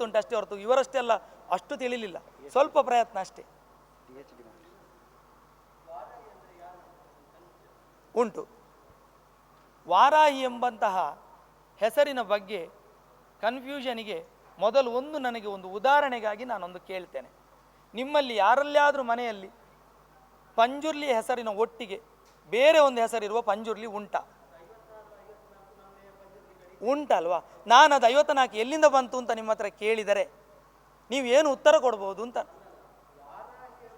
ಗೊತ್ತುಂಟು ಅಷ್ಟೇ ಹೊರತು ಇವರಷ್ಟೆಲ್ಲ ಅಷ್ಟು ತಿಳಿಲಿಲ್ಲ. ಸ್ವಲ್ಪ ಪ್ರಯತ್ನ ಅಷ್ಟೇ. ಉಂಟು. ವಾರಾಹಿ ಎಂಬಂತಹ ಹೆಸರಿನ ಬಗ್ಗೆ ಕನ್ಫ್ಯೂಷನಿಗೆ ಮೊದಲು ಒಂದು ನನಗೆ ಒಂದು ಉದಾಹರಣೆಗಾಗಿ ನಾನೊಂದು ಕೇಳ್ತೇನೆ. ನಿಮ್ಮಲ್ಲಿ ಯಾರಲ್ಲಾದರೂ ಮನೆಯಲ್ಲಿ ಪಂಜುರ್ಲಿ ಹೆಸರಿನ ಒಟ್ಟಿಗೆ ಬೇರೆ ಒಂದು ಹೆಸರಿರುವ ಪಂಜುರ್ಲಿ ಉಂಟಾ? ಉಂಟಲ್ವಾ? ನಾನು ಅದು ಐವತ್ತನಾಲ್ಕು ಎಲ್ಲಿಂದ ಬಂತು ಅಂತ ನಿಮ್ಮ ಹತ್ರ ಕೇಳಿದರೆ ನೀವು ಏನು ಉತ್ತರ ಕೊಡ್ಬೋದು ಅಂತ.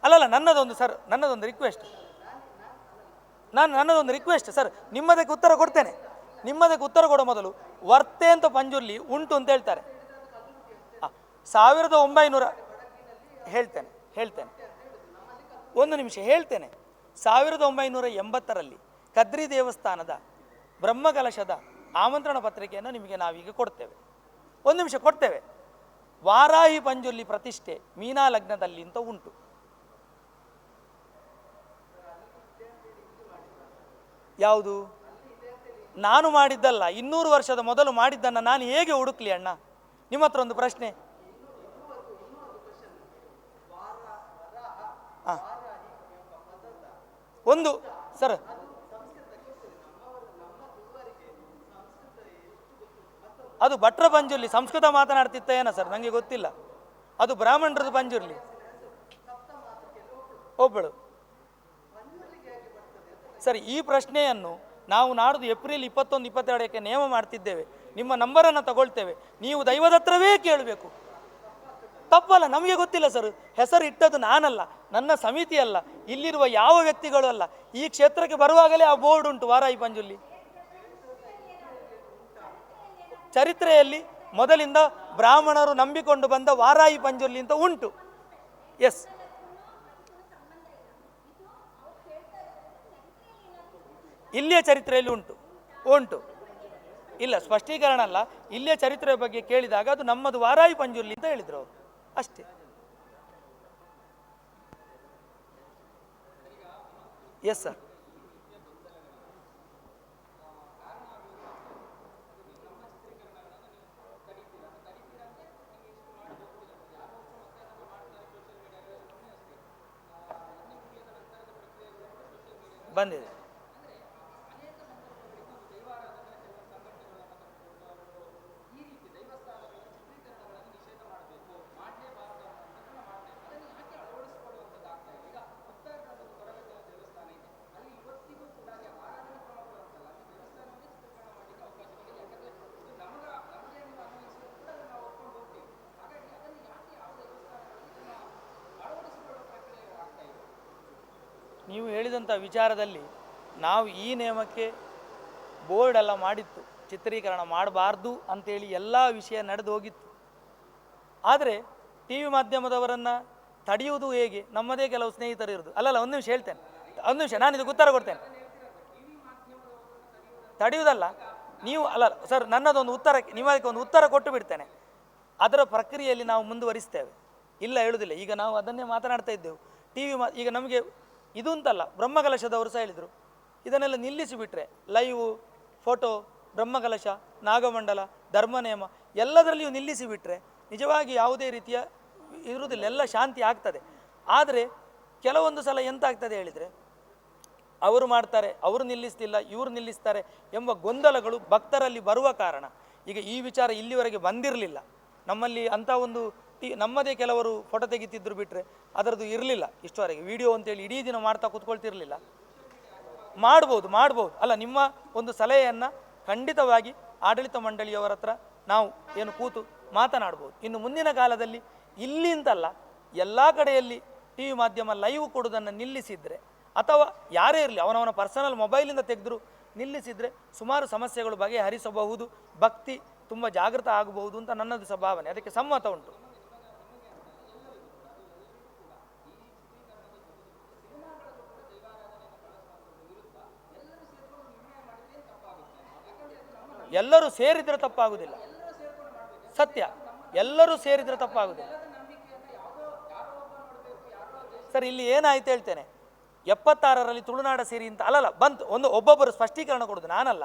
ಅಲ್ಲಲ್ಲ, ನನ್ನದೊಂದು ಸರ್, ನನ್ನದೊಂದು ರಿಕ್ವೆಸ್ಟ್ ನಾನು ನನ್ನದೊಂದು ರಿಕ್ವೆಸ್ಟ್ ಸರ್, ನಿಮ್ಮದಕ್ಕೆ ಉತ್ತರ ಕೊಡ್ತೇನೆ. ನಿಮ್ಮದಕ್ಕೆ ಉತ್ತರ ಕೊಡೋ ಮೊದಲು ವರ್ತೆ ಅಂತ ಪಂಜುರ್ಲಿ ಉಂಟು ಅಂತ ಹೇಳ್ತಾರೆ. ಸಾವಿರದ ಒಂಬೈನೂರ ಹೇಳ್ತೇನೆ ಹೇಳ್ತೇನೆ. ಒಂದು ನಿಮಿಷ, ಹೇಳ್ತೇನೆ. ಸಾವಿರದ ಒಂಬೈನೂರ ಎಂಬತ್ತರಲ್ಲಿ ಕದ್ರಿ ದೇವಸ್ಥಾನದ ಬ್ರಹ್ಮಕಲಶದ ಆಮಂತ್ರಣ ಪತ್ರಿಕೆಯನ್ನು ನಿಮಗೆ ನಾವೀಗ ಕೊಡ್ತೇವೆ. ಒಂದು ನಿಮಿಷ ಕೊಡ್ತೇವೆ. ವಾರಾಹಿ ಪಂಜುಲಿ ಪ್ರತಿಷ್ಠೆ ಮೀನಾ ಲಗ್ನದಲ್ಲಿ ಅಂತ ಉಂಟು. ಯಾವುದು? ನಾನು ಮಾಡಿದ್ದಲ್ಲ. ಇನ್ನೂರು ವರ್ಷದ ಮೊದಲು ಮಾಡಿದ್ದನ್ನು ನಾನು ಹೇಗೆ ಹುಡುಕ್ಲಿ ಅಣ್ಣ? ನಿಮ್ಮ ಹತ್ರ ಒಂದು ಪ್ರಶ್ನೆ. ಒಂದು, ಸರ್ ಅದು ಭಟ್ರ ಪಂಜುರ್ಲಿ ಸಂಸ್ಕೃತ ಮಾತನಾಡ್ತಿತ್ತ ಏನ ಸರ್? ನನಗೆ ಗೊತ್ತಿಲ್ಲ. ಅದು ಬ್ರಾಹ್ಮಣರದ್ದು ಪಂಜುರ್ಲಿ ಒಬ್ಬಳು. ಸರಿ, ಈ ಪ್ರಶ್ನೆಯನ್ನು ನಾವು ನಾಡ್ದು ಏಪ್ರಿಲ್ ಇಪ್ಪತ್ತೊಂದು ಇಪ್ಪತ್ತೆರಡಕ್ಕೆ ನೇಮ ಮಾಡ್ತಿದ್ದೇವೆ. ನಿಮ್ಮ ನಂಬರನ್ನು ತಗೊಳ್ತೇವೆ. ನೀವು ದೈವದ ಹತ್ರವೇ ಕೇಳಬೇಕು. ತಪ್ಪಲ್ಲ, ನಮಗೆ ಗೊತ್ತಿಲ್ಲ ಸರ್. ಹೆಸರು ಇಟ್ಟದ್ದು ನಾನಲ್ಲ, ನನ್ನ ಸಮಿತಿ ಅಲ್ಲ ಇಲ್ಲಿರುವ ಯಾವ ವ್ಯಕ್ತಿಗಳು ಅಲ್ಲ. ಈ ಕ್ಷೇತ್ರಕ್ಕೆ ಬರುವಾಗಲೇ ಆ ಬೋರ್ಡ್ ಉಂಟು ವಾರಾಯಿ ಪಂಜುಲ್ಲಿ ಚರಿತ್ರೆಯಲ್ಲಿ ಮೊದಲಿಂದ ಬ್ರಾಹ್ಮಣರು ನಂಬಿಕೊಂಡು ಬಂದ ವಾರಾಯಿ ಪಂಜುರ್ಲಿ ಅಂತ ಉಂಟು. ಎಸ್ ಇಲ್ಲಿಯ ಚರಿತ್ರೆಯಲ್ಲಿ ಉಂಟು. ಉಂಟು. ಇಲ್ಲ, ಸ್ಪಷ್ಟೀಕರಣ ಅಲ್ಲ. ಇಲ್ಲಿಯ ಚರಿತ್ರೆಯ ಬಗ್ಗೆ ಕೇಳಿದಾಗ ಅದು ನಮ್ಮದು ವಾರಾಯಿ ಪಂಜುರ್ಲಿ ಅಂತ ಹೇಳಿದ್ರು ಅವರು. ಅಷ್ಟೇ. ಎಸ್ ಸರ್ ಬಂದಿದೆ ನೀವು ಹೇಳಿದಂಥ ವಿಚಾರದಲ್ಲಿ ನಾವು ಈ ನಿಯಮಕ್ಕೆ ಬೋರ್ಡ್ ಎಲ್ಲ ಮಾಡಿತ್ತು, ಚಿತ್ರೀಕರಣ ಮಾಡಬಾರ್ದು ಅಂತೇಳಿ ಎಲ್ಲ ವಿಷಯ ನಡೆದು ಹೋಗಿತ್ತು. ಆದರೆ ಟಿ ವಿ ಮಾಧ್ಯಮದವರನ್ನು ತಡೆಯುವುದು ಹೇಗೆ? ನಮ್ಮದೇ ಕೆಲವು ಸ್ನೇಹಿತರು ಇರೋದು. ಅಲ್ಲಲ್ಲ, ಒಂದು ನಿಮಿಷ ಹೇಳ್ತೇನೆ. ಒಂದು ನಿಮಿಷ, ನಾನು ಇದಕ್ಕೆ ಉತ್ತರ ಕೊಡ್ತೇನೆ. ತಡೆಯುವುದಲ್ಲ, ನೀವು ಅಲ್ಲ, ಸರ್, ನನ್ನದೊಂದು ಉತ್ತರ ನಿಮ್ಮದಕ್ಕೆ ಒಂದು ಉತ್ತರ ಕೊಟ್ಟು ಬಿಡ್ತೇನೆ. ಅದರ ಪ್ರಕ್ರಿಯೆಯಲ್ಲಿ ನಾವು ಮುಂದುವರಿಸ್ತೇವೆ. ಇಲ್ಲ ಹೇಳುವುದಿಲ್ಲ ಈಗ ನಾವು ಅದನ್ನೇ ಮಾತನಾಡ್ತಾ ಇದ್ದೆವು. ಟಿ ವಿ ಮಾ, ಈಗ ನಮಗೆ ಇದು ಅಂತಲ್ಲ ಬ್ರಹ್ಮಕಲಶದವರು ಸಹ ಹೇಳಿದರು. ಇದನ್ನೆಲ್ಲ ನಿಲ್ಲಿಸಿಬಿಟ್ರೆ, ಲೈವ್, ಫೋಟೋ ಬ್ರಹ್ಮಕಲಶ ನಾಗಮಂಡಲ, ಧರ್ಮನೇಮ ಎಲ್ಲದರಲ್ಲಿಯೂ ನಿಲ್ಲಿಸಿಬಿಟ್ರೆ ನಿಜವಾಗಿ ಯಾವುದೇ ರೀತಿಯ ಇರುವುದಿಲ್ಲ, ಎಲ್ಲ ಶಾಂತಿ ಆಗ್ತದೆ. ಆದರೆ ಕೆಲವೊಂದು ಸಲ ಎಂತ ಆಗ್ತದೆ ಹೇಳಿದರೆ, ಅವರು ಮಾಡ್ತಾರೆ, ಅವರು ನಿಲ್ಲಿಸ್ತಿಲ್ಲ, ಇವರು ನಿಲ್ಲಿಸ್ತಾರೆ ಎಂಬ ಗೊಂದಲಗಳು ಭಕ್ತರಲ್ಲಿ ಬರುವ ಕಾರಣ. ಈಗ ಈ ವಿಚಾರ ಇಲ್ಲಿವರೆಗೆ ಬಂದಿರಲಿಲ್ಲ. ನಮ್ಮಲ್ಲಿ ಅಂಥ ಒಂದು ಟಿ ನಮ್ಮದೇ ಕೆಲವರು ಫೋಟೋ ತೆಗಿತಿದ್ರು ಬಿಟ್ಟರೆ ಅದರದ್ದು ಇರಲಿಲ್ಲ ಇಷ್ಟವರೆಗೆ. ವಿಡಿಯೋ ಅಂತೇಳಿ ಇಡೀ ದಿನ ಮಾಡ್ತಾ ಕೂತ್ಕೊಳ್ತಿರ್ಲಿಲ್ಲ. ಮಾಡ್ಬೋದು ಮಾಡ್ಬೋದು. ಅಲ್ಲ, ನಿಮ್ಮ ಒಂದು ಸಲಹೆಯನ್ನು ಖಂಡಿತವಾಗಿ ಆಡಳಿತ ಮಂಡಳಿಯವರ ಹತ್ರ ನಾವು ಏನು ಕೂತು ಮಾತನಾಡ್ಬೋದು. ಇನ್ನು ಮುಂದಿನ ಕಾಲದಲ್ಲಿ ಇಲ್ಲಿಂತಲ್ಲ ಎಲ್ಲ ಕಡೆಯಲ್ಲಿ ಟಿ ವಿ ಮಾಧ್ಯಮ ಲೈವ್ ಕೊಡೋದನ್ನು ನಿಲ್ಲಿಸಿದರೆ ಅಥವಾ ಯಾರೇ ಇರಲಿ, ಅವನವನ ಪರ್ಸನಲ್ ಮೊಬೈಲಿಂದ ತೆಗೆದ್ರು ನಿಲ್ಲಿಸಿದರೆ ಸುಮಾರು ಸಮಸ್ಯೆಗಳು ಬಗೆಹರಿಸಬಹುದು, ಭಕ್ತಿ ತುಂಬ ಜಾಗೃತ ಆಗಬಹುದು ಅಂತ ನನ್ನದು ಸಹ ಅದಕ್ಕೆ ಸಮ್ಮತ ಉಂಟು. ಎಲ್ಲರೂ ಸೇರಿದ್ರೆ ತಪ್ಪಾಗುವುದಿಲ್ಲ ಸತ್ಯ. ಎಲ್ಲರೂ ಸೇರಿದ್ರೆ ತಪ್ಪಾಗುವುದಿಲ್ಲ ಸರ್, ಇಲ್ಲಿ ಏನಾಯ್ತು ಹೇಳ್ತೇನೆ. ಎಪ್ಪತ್ತಾರರಲ್ಲಿ ತುಳುನಾಡ ಸೇರಿ ಅಂತ ಅಲ್ಲಲ್ಲ, ಬಂತು, ಒಂದು ಒಬ್ಬೊಬ್ಬರು ಸ್ಪಷ್ಟೀಕರಣ ಕೊಡುದು ನಾನಲ್ಲ.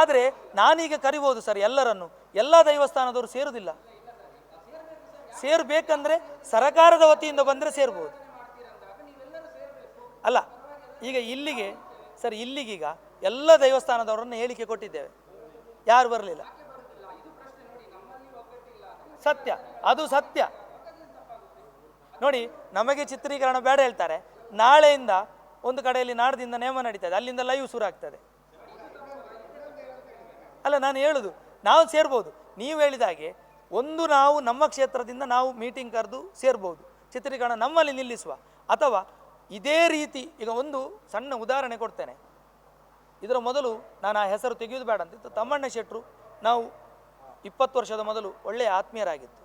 ಆದರೆ ನಾನೀಗ ಕರಿಬೋದು ಸರ್ ಎಲ್ಲರನ್ನು. ಎಲ್ಲ ದೈವಸ್ಥಾನದವರು ಸೇರುವುದಿಲ್ಲ ಸೇರ್ಬೇಕಂದ್ರೆ ಸರಕಾರದ ವತಿಯಿಂದ ಬಂದರೆ ಸೇರ್ಬೋದು. ಅಲ್ಲ, ಈಗ ಇಲ್ಲಿಗೆ, ಸರ್ ಇಲ್ಲಿಗೀಗ ಎಲ್ಲ ದೇವಸ್ಥಾನದವರನ್ನು ಹೇಳಿಕೆ ಕೊಟ್ಟಿದ್ದೇವೆ. ಯಾರು ಬರಲಿಲ್ಲ? ಸತ್ಯ, ಅದು ಸತ್ಯ. ನೋಡಿ, ನಮಗೆ ಚಿತ್ರೀಕರಣ ಬೇಡ ಹೇಳ್ತಾರೆ. ನಾಳೆಯಿಂದ ಒಂದು ಕಡೆಯಲ್ಲಿ ನಾಡದಿಂದ ನೇಮ ನಡೀತದೆ. ಅಲ್ಲಿಂದ ಲೈವ್ ಶುರು ಆಗ್ತದೆ. ಅಲ್ಲ, ನಾನು ಹೇಳುದು, ನಾವು ಸೇರ್ಬೋದು. ನೀವು ಹೇಳಿದ ಹಾಗೆ, ಒಂದು ನಾವು ನಮ್ಮ ಕ್ಷೇತ್ರದಿಂದ ನಾವು ಮೀಟಿಂಗ್ ಕರೆದು ಸೇರ್ಬೋದು. ಚಿತ್ರೀಕರಣ ನಮ್ಮಲ್ಲಿ ನಿಲ್ಲಿಸುವ. ಅಥವಾ ಇದೇ ರೀತಿ, ಈಗ ಒಂದು ಸಣ್ಣ ಉದಾಹರಣೆ ಕೊಡ್ತೇನೆ. ಇದರ ಮೊದಲು ನಾನು ಆ ಹೆಸರು ತೆಗೆಯೋದು ಬೇಡ ಅಂತಿತ್ತು. ತಮ್ಮಣ್ಣ ಶೆಟ್ರು ನಾವು ಇಪ್ಪತ್ತು ವರ್ಷದ ಮೊದಲು ಒಳ್ಳೆಯ ಆತ್ಮೀಯರಾಗಿತ್ತು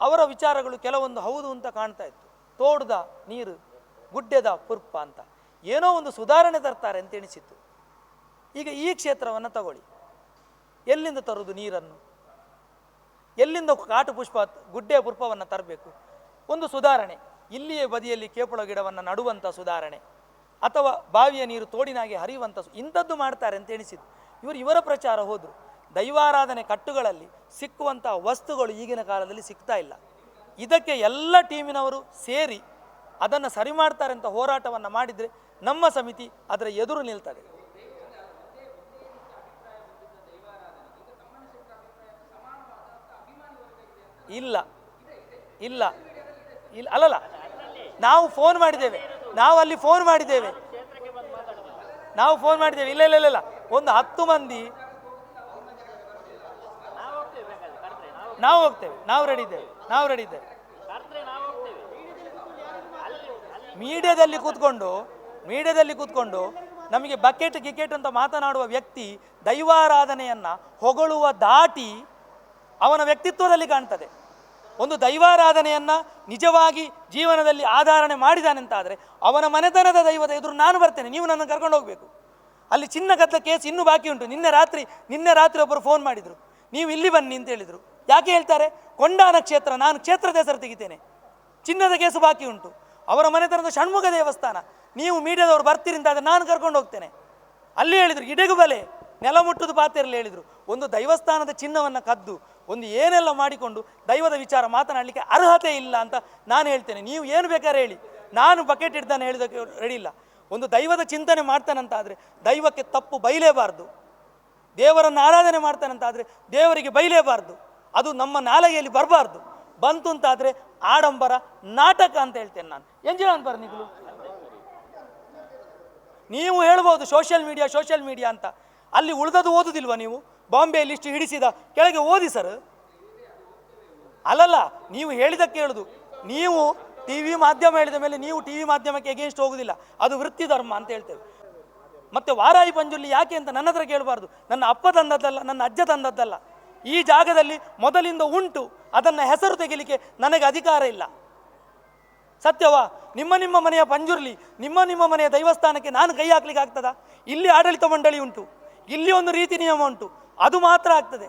ಅವರ ವಿಚಾರಗಳು ಕೆಲವೊಂದು ಹೌದು ಅಂತ ಕಾಣ್ತಾ ಇತ್ತು. ತೋಡ್ದ ನೀರು, ಗುಡ್ಡೆದ ಪುರ್ಪ ಅಂತ. ಏನೋ ಒಂದು ಸುಧಾರಣೆ ತರ್ತಾರೆ ಅಂತ ಎಣಿಸಿತ್ತು. ಈಗ ಈ ಕ್ಷೇತ್ರವನ್ನು ತಗೊಳ್ಳಿ. ಎಲ್ಲಿಂದ ತರುವುದು ನೀರನ್ನು? ಎಲ್ಲಿಂದ ಕಾಟು ಪುಷ್ಪ, ಗುಡ್ಡೆಯ ಪುರ್ಪವನ್ನು ತರಬೇಕು? ಒಂದು ಸುಧಾರಣೆ. ಇಲ್ಲಿಯೇ ಬದಿಯಲ್ಲಿ ಕೇಪಳ ಗಿಡವನ್ನು ನಡುವಂಥ ಸುಧಾರಣೆ. ಅಥವಾ ಬಾವಿಯ ನೀರು ತೋಡಿನಾಗೆ ಹರಿಯುವಂಥ ಇಂಥದ್ದು ಮಾಡ್ತಾರೆ ಅಂತ ಎಣಿಸಿದ್ದು. ಇವರು ಇವರ ಪ್ರಚಾರ ಹೋದರು. ದೈವಾರಾಧನೆ ಕಟ್ಟುಗಳಲ್ಲಿ ಸಿಕ್ಕುವಂಥ ವಸ್ತುಗಳು ಈಗಿನ ಕಾಲದಲ್ಲಿ ಸಿಗ್ತಾ ಇಲ್ಲ. ಇದಕ್ಕೆ ಎಲ್ಲ ಟೀಮಿನವರು ಸೇರಿ ಅದನ್ನು ಸರಿ ಮಾಡ್ತಾರೆ ಅಂತ ಹೋರಾಟವನ್ನು ಮಾಡಿದರೆ ನಮ್ಮ ಸಮಿತಿ ಅದರ ಎದುರು ನಿಲ್ತದೆ. ಇಲ್ಲ. ಇಲ್ಲ. ಇಲ್ಲ. ಅಲ್ಲಲ್ಲ, ನಾವು ಫೋನ್ ಮಾಡಿದ್ದೇವೆ. ನಾವು ಅಲ್ಲಿ ಫೋನ್ ಮಾಡಿದ್ದೇವೆ. ನಾವು ಫೋನ್ ಮಾಡಿದ್ದೇವೆ. ಇಲ್ಲ ಇಲ್ಲ ಇಲ್ಲ ಒಂದು ಹತ್ತು ಮಂದಿ ನಾವು ಹೋಗ್ತೇವೆ. ನಾವು ರೆಡಿ ಇದ್ದೇವೆ. ನಾವು ರೆಡಿ ಇದ್ದೇವೆ. ಮೀಡಿಯಾದಲ್ಲಿ ಕೂತ್ಕೊಂಡು ಮೀಡಿಯಾದಲ್ಲಿ ಕೂತ್ಕೊಂಡು ನಮಗೆ ಬಕೆಟ್ ಗಿಕೆಟ್ ಅಂತ ಮಾತನಾಡುವ ವ್ಯಕ್ತಿ ದೈವಾರಾಧನೆಯನ್ನ ಹೊಗಳುವ ದಾಟಿ ಅವನ ವ್ಯಕ್ತಿತ್ವದಲ್ಲಿ ಕಾಣ್ತದೆ. ಒಂದು ದೈವಾರಾಧನೆಯನ್ನು ನಿಜವಾಗಿ ಜೀವನದಲ್ಲಿ ಆಧಾರಣೆ ಮಾಡಿದಾನೆಂತಾದರೆ ಅವನ ಮನೆತನದ ದೈವದ ಎದುರು ನಾನು ಬರ್ತೇನೆ, ನೀವು ನನ್ನನ್ನು ಕರ್ಕೊಂಡು ಹೋಗಬೇಕು. ಅಲ್ಲಿ ಚಿನ್ನ ಕತ್ತಲ ಕೇಸ್ ಇನ್ನೂ ಬಾಕಿ ಉಂಟು. ನಿನ್ನೆ ರಾತ್ರಿ ನಿನ್ನೆ ರಾತ್ರಿ ಒಬ್ಬರು ಫೋನ್ ಮಾಡಿದರು. ನೀವು ಇಲ್ಲಿ ಬನ್ನಿ ಅಂತ ಹೇಳಿದರು. ಯಾಕೆ ಹೇಳ್ತಾರೆ? ಕೊಂಡಾನ ಕ್ಷೇತ್ರ, ನಾನು ಕ್ಷೇತ್ರದ ಹೆಸರು ತೆಗಿತೇನೆ. ಚಿನ್ನದ ಕೇಸು ಬಾಕಿ ಉಂಟು. ಅವರ ಮನೆತನದ ಷಣ್ಮುಖ ದೇವಸ್ಥಾನ. ನೀವು ಮೀಡಿಯಾದವರು ಬರ್ತೀರಿ ಅಂತ ನಾನು ಕರ್ಕೊಂಡು ಹೋಗ್ತೇನೆ. ಅಲ್ಲಿ ಹೇಳಿದರು ಇಡಗು ಬಲೆ ನೆಲ ಮುಟ್ಟುದು ಪಾತ್ರೆಯಲ್ಲಿ ಹೇಳಿದರು. ಒಂದು ದೈವಸ್ಥಾನದ ಚಿನ್ನವನ್ನು ಕದ್ದು ಒಂದು ಏನೆಲ್ಲ ಮಾಡಿಕೊಂಡು ದೈವದ ವಿಚಾರ ಮಾತನಾಡಲಿಕ್ಕೆ ಅರ್ಹತೆ ಇಲ್ಲ ಅಂತ ನಾನು ಹೇಳ್ತೇನೆ. ನೀವು ಏನು ಬೇಕಾದ್ರೆ ಹೇಳಿ. ನಾನು ಬಕೆಟ್ ಹಿಡ್ದಾನೆ ಹೇಳಿದಕ್ಕೆ ರೆಡಿ ಇಲ್ಲ. ಒಂದು ದೈವದ ಚಿಂತನೆ ಮಾಡ್ತಾನಂತಾದರೆ ದೈವಕ್ಕೆ ತಪ್ಪು ಬೈಲೇಬಾರ್ದು. ದೇವರನ್ನು ಆರಾಧನೆ ಮಾಡ್ತಾನಂತಾದರೆ ದೇವರಿಗೆ ಬೈಲೇಬಾರ್ದು. ಅದು ನಮ್ಮ ನಾಲಗೆಯಲ್ಲಿ ಬರಬಾರ್ದು. ಬಂತು ಅಂತಾದರೆ ಆಡಂಬರ ನಾಟಕ ಅಂತ ಹೇಳ್ತೇನೆ ನಾನು. ಎಂಜಿನ ಅನ್ಬಾರ ನಿಗಳು ನೀವು ಹೇಳ್ಬೋದು ಸೋಷಿಯಲ್ ಮೀಡಿಯಾ ಸೋಷಿಯಲ್ ಮೀಡಿಯಾ ಅಂತ. ಅಲ್ಲಿ ಉಳಿದದ್ದು ಓದುದಿಲ್ವಾ ನೀವು? ಬಾಂಬೆ ಲಿಸ್ಟ್ ಹಿಡಿಸಿದ ಕೆಳಗೆ ಓದಿ ಸರ್. ಅಲ್ಲಲ್ಲ, ನೀವು ಹೇಳಿದಕ್ಕೆ ಹೇಳುದು. ನೀವು ಟಿ ವಿ ಮಾಧ್ಯಮ ಹೇಳಿದ ಮೇಲೆ ನೀವು ಟಿ ವಿ ಮಾಧ್ಯಮಕ್ಕೆ ಎಗೇನ್ಸ್ಟ್ ಹೋಗುದಿಲ್ಲ. ಅದು ವೃತ್ತಿ ಧರ್ಮ ಅಂತ ಹೇಳ್ತೇವೆ. ಮತ್ತೆ ವಾರಾಯಿ ಪಂಜುಲಿ ಯಾಕೆ ಅಂತ ನನ್ನ ಹತ್ರ ಕೇಳಬಾರ್ದು. ನನ್ನ ಅಪ್ಪ ತಂದದ್ದಲ್ಲ, ನನ್ನ ಅಜ್ಜ ತಂದದ್ದಲ್ಲ. ಈ ಜಾಗದಲ್ಲಿ ಮೊದಲಿಂದ ಉಂಟು. ಅದನ್ನು ಹೆಸರು ತೆಗಿಲಿಕ್ಕೆ ನನಗೆ ಅಧಿಕಾರ ಇಲ್ಲ. ಸತ್ಯವಾ, ನಿಮ್ಮ ನಿಮ್ಮ ಮನೆಯ ಪಂಜುರ್ಲಿ, ನಿಮ್ಮ ನಿಮ್ಮ ಮನೆಯ ದೈವಸ್ಥಾನಕ್ಕೆ ನಾನು ಕೈ ಹಾಕ್ಲಿಕ್ಕೆ ಆಗ್ತದಾ? ಇಲ್ಲಿ ಆಡಳಿತ ಮಂಡಳಿ ಉಂಟು. ಇಲ್ಲಿ ಒಂದು ರೀತಿ ನಿಯಮ ಉಂಟು. ಅದು ಮಾತ್ರ ಆಗ್ತದೆ.